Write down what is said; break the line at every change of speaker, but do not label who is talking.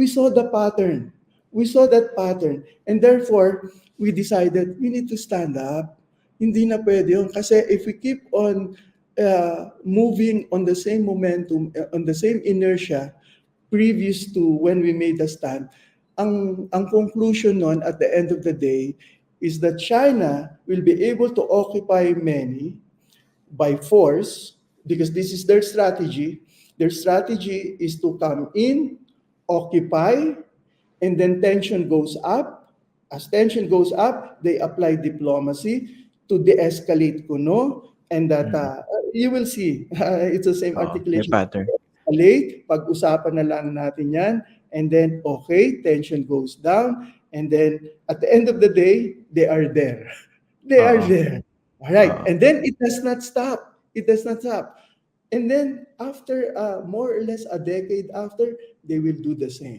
we saw the pattern. We saw that pattern. And therefore, we decided we need to stand up. Hindi na pwede yun. Kasi if we keep on uh, moving on the same momentum, uh, on the same inertia previous to when we made the stand, ang, ang conclusion nun at the end of the day is that China will be able to occupy many by force because this is their strategy. Their strategy is to come in, occupy, and then tension goes up. As tension goes up, they apply diplomacy to de-escalate kuno, and that uh, you will see. it's the same
may
articulation.
pattern.
Escalate, pag-usapan na lang natin yan, and then okay, tension goes down, and then at the end of the day, they are there. They are
Oo.
there. All right,
Oo.
and then it does not stop. It does not stop. And then after uh, more or less a decade after, they will do the same.